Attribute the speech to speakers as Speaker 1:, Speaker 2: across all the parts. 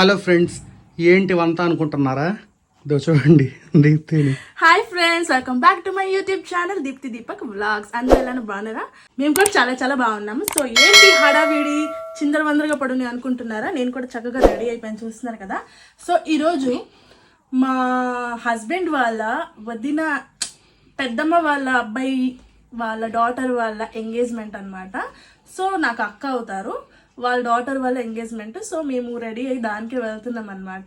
Speaker 1: Hello friends ఏంటి వంత అనుకుంటున్నారా? ఇదో చూడండి దీప్తిని.
Speaker 2: Hi friends welcome back to my YouTube channel Deepti Deepak vlogs. అందరూ బాగున్నారా? మేము కూడా చాలా చాలా బాగున్నాము. సో ఏంటి హడావిడి చిందర వందరగా పడుని అనుకుంటున్నారా? నేను కూడా చక్కగా రెడీ అయిపోయాను చూస్తున్నారు కదా. సో ఈరోజు మా హస్బెండ్ వాళ్ళ వదిన పెద్దమ్మ వాళ్ళ అబ్బాయి వాళ్ళ డాటర్ వాళ్ళ ఎంగేజ్మెంట్ అన్నమాట. సో నాకు అక్క అవుతారు. వాళ్ళ డాటర్ వాళ్ళ ఎంగేజ్మెంట్ సో మేము రెడీ అయ్యి దానికే వెళ్తున్నాం అనమాట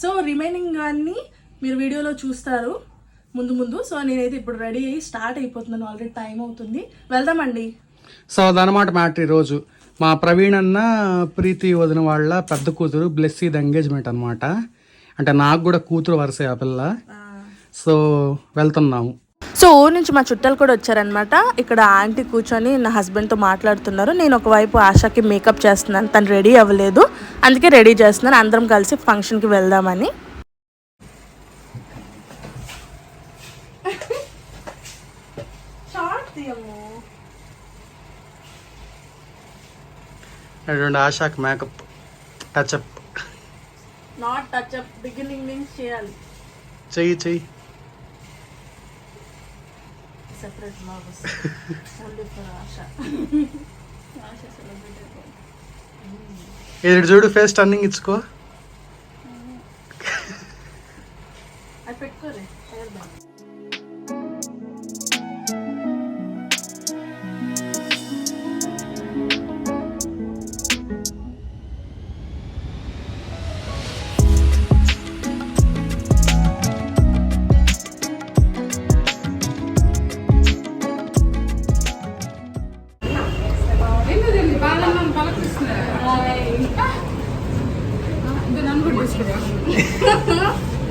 Speaker 2: సో రిమైనింగ్ అన్ని మీరు వీడియోలో చూస్తారు. ముందు ముందు. సో నేనైతే ఇప్పుడు రెడీ అయ్యి స్టార్ట్ అయిపోతున్నాను. ఆల్రెడీ టైం అవుతుంది. వెళ్దామండి.
Speaker 1: సో అదనమాట మ్యాటర్ ఈరోజు. మా ప్రవీణ్ అన్న ప్రీతి వదిన వాళ్ళ పెద్ద కూతురు బ్లెస్సీది ఎంగేజ్మెంట్ అనమాట అంటే నాకు కూడా కూతురు వరుసే ఆ పిల్ల. సో వెళ్తున్నాము.
Speaker 2: సో ఊరు నుంచి మా చుట్టాలు కూడా వచ్చారనమాట ఇక్కడ ఆంటీ కూర్చొని నా హస్బెండ్తో మాట్లాడుతున్నారు. నేను ఒకవైపు ఆశాకి మేకప్ చేస్తున్నాను. తను రెడీ అవ్వలేదు. అందుకే రెడీ చేస్తున్నాను. అందరం కలిసి ఫంక్షన్కి వెళ్దామని.
Speaker 1: ఆశాకి makeup touch up
Speaker 2: not touch up beginning means చేయాలి.
Speaker 1: చెయ్యి చెయ్యి.
Speaker 2: Separate blogs only for Asha Asha celebrate
Speaker 1: ఇది చూడు ఫేస్ టర్నింగ్ ఇచ్చుకో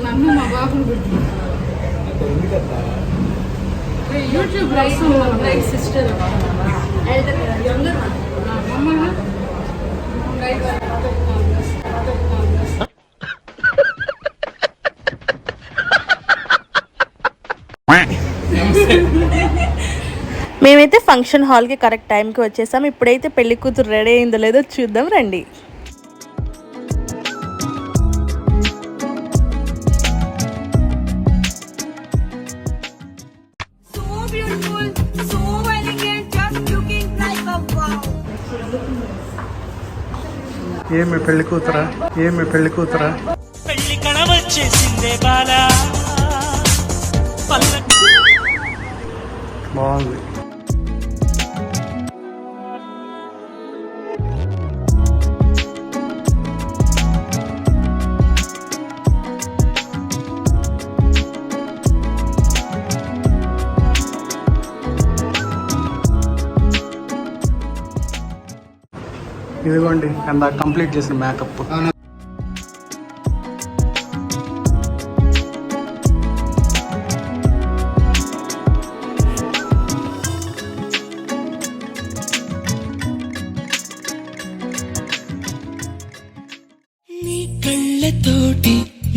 Speaker 3: నన్ను మా బాబుని యూట్యూబ్
Speaker 2: సిస్టర్ మేమైతే ఫంక్షన్ హాల్కి కరెక్ట్ టైంకి వచ్చేసాం. ఇప్పుడైతే పెళ్ళి కూతురు రెడీ అయిందో లేదో చూద్దాం రండి.
Speaker 1: ఏమి పెళ్ళి కూతురా? ఏమి పెళ్ళి కూతురా?
Speaker 4: పెళ్ళి కళ వచ్చేసిందే బాలా.
Speaker 1: బాగుంది. ఇదిగోండి అందా కంప్లీట్ చేసిన మేకప్.
Speaker 4: నీ కళ్ళతోటి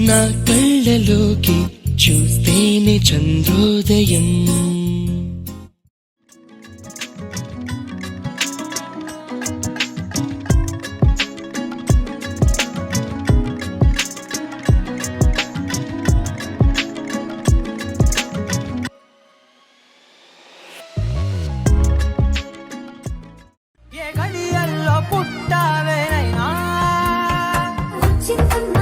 Speaker 4: నా కళ్ళలోకి చూస్తేనే చంద్రోదయం. 清分。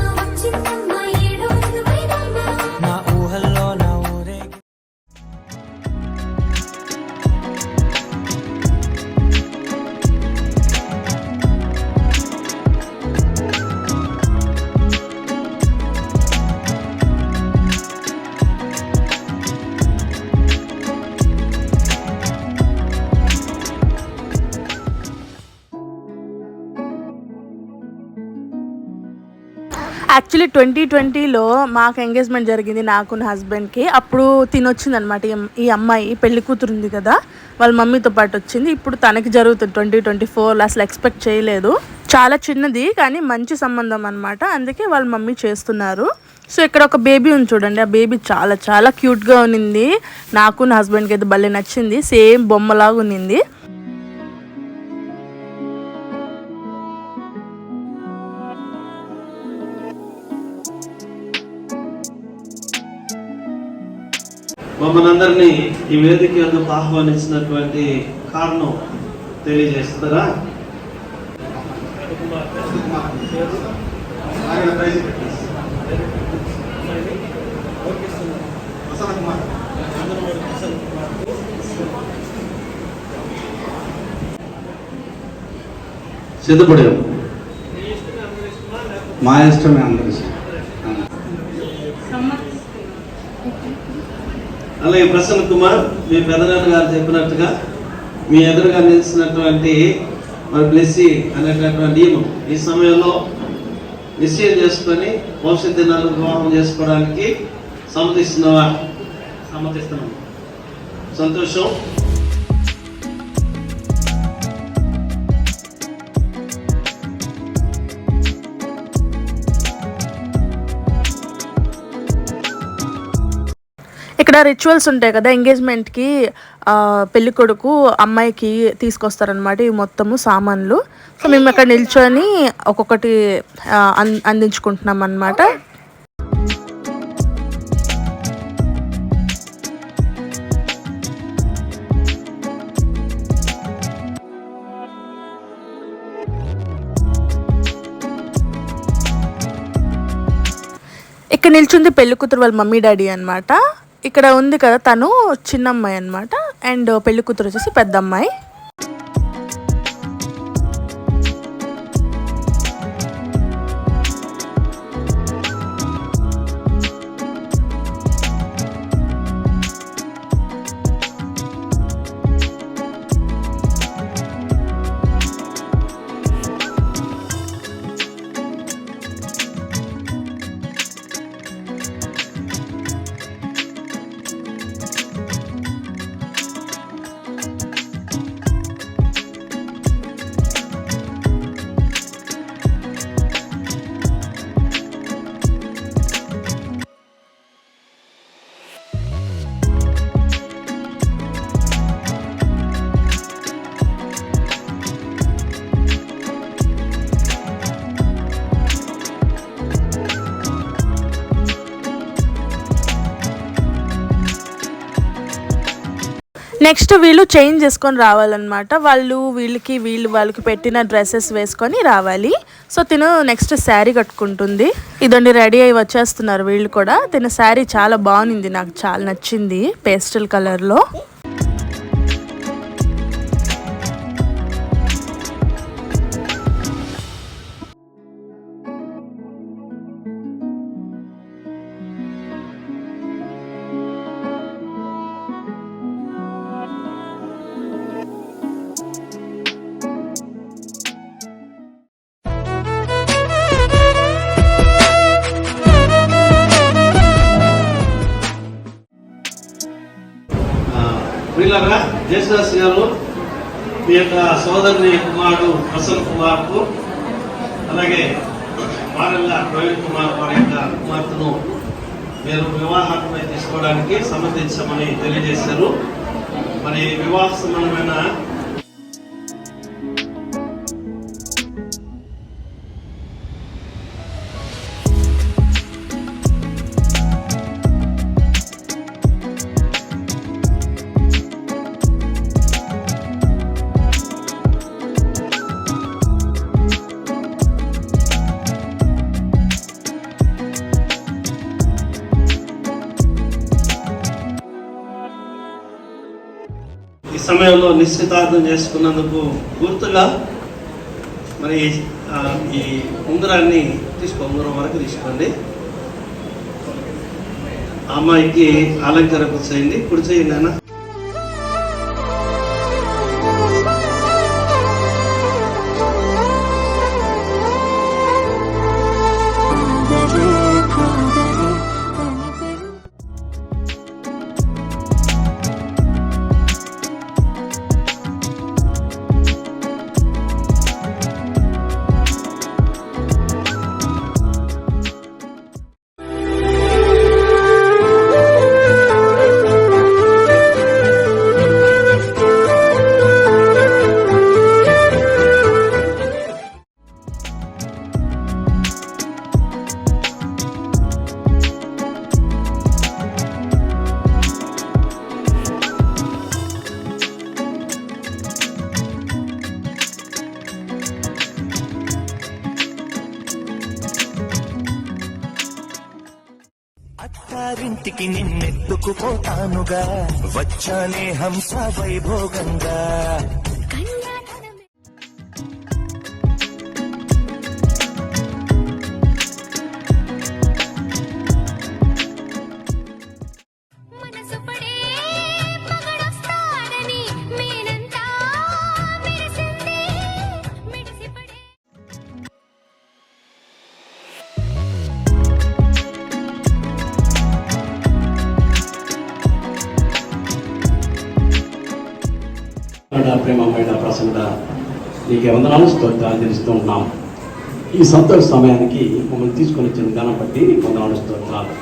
Speaker 2: యాక్చువల్లీ ట్వంటీ ట్వంటీలో మాకు ఎంగేజ్మెంట్ జరిగింది నాకు నా హస్బెండ్కి అప్పుడు తినొచ్చింది అనమాట ఈ అమ్మాయి పెళ్ళి కూతురు ఉంది కదా. వాళ్ళ మమ్మీతో పాటు వచ్చింది ఇప్పుడు తనకి జరుగుతుంది ట్వంటీ ట్వంటీ ఫోర్లో అసలు ఎక్స్పెక్ట్ చేయలేదు. చాలా చిన్నది కానీ మంచి సంబంధం అనమాట అందుకే వాళ్ళ మమ్మీ చేస్తున్నారు. సో ఇక్కడ ఒక బేబీ ఉంది చూడండి. ఆ బేబీ చాలా చాలా క్యూట్గా ఉన్నింది. నాకు నా హస్బెండ్కి అయితే భలే నచ్చింది. సేమ్ బొమ్మలాగా ఉన్నింది
Speaker 5: మమ్మల్ని అందరినీ ఈ వేదిక ఎందుకు ఆహ్వానించినటువంటి కారణం తెలియజేస్తారా? సిద్ధపడే
Speaker 1: మా ఇష్టమే అందరి ఇష్టం
Speaker 5: అలాగే ప్రసన్న కుమార్ మీ పెదనాన్న గారు చెప్పినట్టుగా మీ ఎదురుగా నిలిచినటువంటి మరి బ్లెస్సి అనేటటువంటి నియమం. ఈ సమయంలో నిశ్చయం చేసుకొని భవిష్యత్ దినాలు వివాహం చేసుకోవడానికి సమ్మతిస్తున్నావా సమ్మతిస్తున్నాం. సంతోషం.
Speaker 2: ఇక్కడ రిచువల్స్ ఉంటాయి కదా ఎంగేజ్మెంట్కి పెళ్ళి కొడుకు అమ్మాయికి తీసుకొస్తారనమాట ఈ మొత్తము సామాన్లు. సో మేము అక్కడ నిల్చొని ఒక్కొక్కటి అన్- అందించుకుంటున్నాం అనమాట ఇక్కడ నిల్చుంది పెళ్ళి కూతురు వాళ్ళ మమ్మీ డాడీ అన్నమాట. ఇక్కడ ఉంది కదా తను చిన్నమ్మాయి అనమాట అండ్ పెళ్ళి కూతురు వచ్చేసి పెద్ద నెక్స్ట్ వీళ్ళు చేంజ్ చేసుకొని రావాలన్నమాట. వాళ్ళు వీళ్ళకి వీళ్ళు వాళ్ళకి పెట్టిన డ్రెస్సెస్ వేసుకొని రావాలి. సో తిను నెక్స్ట్ శారీ కట్టుకుంటుంది. ఇదండి రెడీ అయి వచ్చేస్తున్నారు వీళ్ళు కూడా. తిన శారీ చాలా బాగుంది నాకు చాలా నచ్చింది పేస్టల్ కలర్లో.
Speaker 5: వీళ్ళరా జయశ్రాస్ గారు మీ యొక్క సోదరుని కుమారుడు ప్రసన్న కుమార్కు అలాగే వారెల్ల ప్రవీణ్ కుమార్ వారి యొక్క కుమార్తెను మీరు వివాహాత్మై తీసుకోవడానికి సమ్మతించమని తెలియజేశారు. మరి వివాహ సంబంధమైన ఈ సమయంలో నిశ్చితార్థం చేసుకున్నందుకు గుర్తుగా మరి ఈ ఉంగరాన్ని తీసుకో ఉంగరం వరకు తీసుకోండి. అమ్మాయికి అలంకరణ చేయండి. ఇప్పుడు చేయండి
Speaker 4: నిన్నెత్తుకుపోతానుగా వచ్చానే హంస వైభోగంగా.
Speaker 6: ప్రేమమైన ప్రసన్న నీకే వందనాలు స్తోత్రాలు తెలుస్తూ ఉన్నాం. ఈ సంతోష సమయానికి మమ్మల్ని తీసుకొని వచ్చిన విధానం బట్టి నీకు వందనాలు స్తోత్రాలు.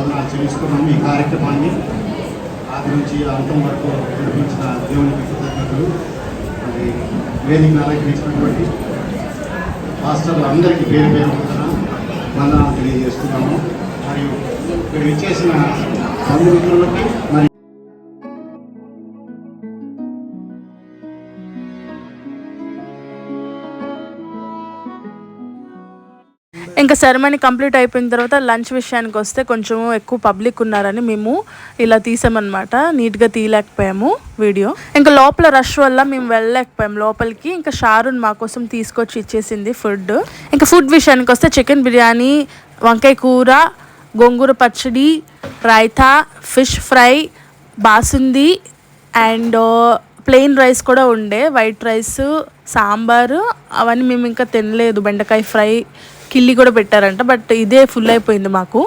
Speaker 7: వందనాలు ఆచరిస్తున్నాము ఈ కార్యక్రమాన్ని. ఆది నుంచి అంతం వరకు నడిపించిన దేవునికి కృతజ్ఞతలు మరి వేదిక అలంకరించినటువంటి మాస్టర్లు అందరికీ పేరు పేరు వందనాలు తెలియజేస్తున్నాము. మరియు ఇక్కడ ఇచ్చేసిన బంధుమిత్రులకి మరి
Speaker 2: సెరమనీ కంప్లీట్ అయిపోయిన తర్వాత లంచ్ విషయానికి వస్తే కొంచెం ఎక్కువ పబ్లిక్ ఉన్నారని మేము ఇలా తీసామన్నమాట. నీట్గా తీయలేకపోయాము వీడియో. ఇంకా లోపల రష్ వల్ల మేము వెళ్ళలేకపోయాం లోపలికి ఇంకా షారున్ మా కోసం తీసుకొచ్చి ఇచ్చేసింది ఫుడ్. ఇంకా ఫుడ్ విషయానికి వస్తే చికెన్ బిర్యానీ వంకాయ కూర గోంగూర పచ్చడి raita fish fry basundi and plain rice కూడా ఉండే. వైట్ రైస్ సాంబారు అవన్నీ మేము ఇంకా తినలేదు. బెండకాయ ఫ్రై కిల్లి కూడా పెట్టారంట బట్ ఇదే ఫుల్ అయిపోయింది మాకు.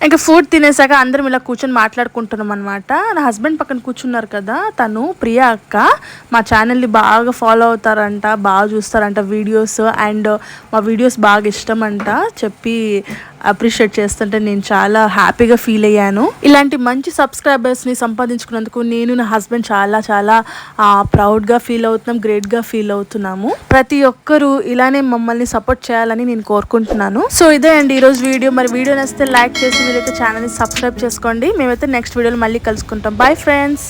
Speaker 2: ఇంకా ఫుడ్ తినేసాక అందరం ఇలా కూర్చొని మాట్లాడుకుంటున్నాం అనమాట నా హస్బెండ్ పక్కన కూర్చున్నారు కదా తను ప్రియా అక్క మా ఛానల్ని బాగా ఫాలో అవుతారంట బాగా చూస్తారంట వీడియోస్ అండ్ మా వీడియోస్ బాగా ఇష్టం అంట చెప్పి అప్రిషియేట్ చేస్తుంటే నేను చాలా హ్యాపీగా ఫీల్ అయ్యాను. ఇలాంటి మంచి సబ్స్క్రైబర్స్ని సంపాదించుకున్నందుకు నేను నా హస్బెండ్ చాలా చాలా ప్రౌడ్గా ఫీల్ అవుతున్నాం గ్రేట్గా ఫీల్ అవుతున్నాము. ప్రతి ఒక్కరూ ఇలానే మమ్మల్ని సపోర్ట్ చేయాలని నేను కోరుకుంటున్నాను. సో ఇదే అండి ఈరోజు వీడియో. మరి వీడియో నచ్చితే లైక్ చేసి మీరైతే ఛానల్ని సబ్స్క్రైబ్ చేసుకోండి. మేమైతే నెక్స్ట్ వీడియోలో మళ్ళీ కలుసుకుంటాం. Bye friends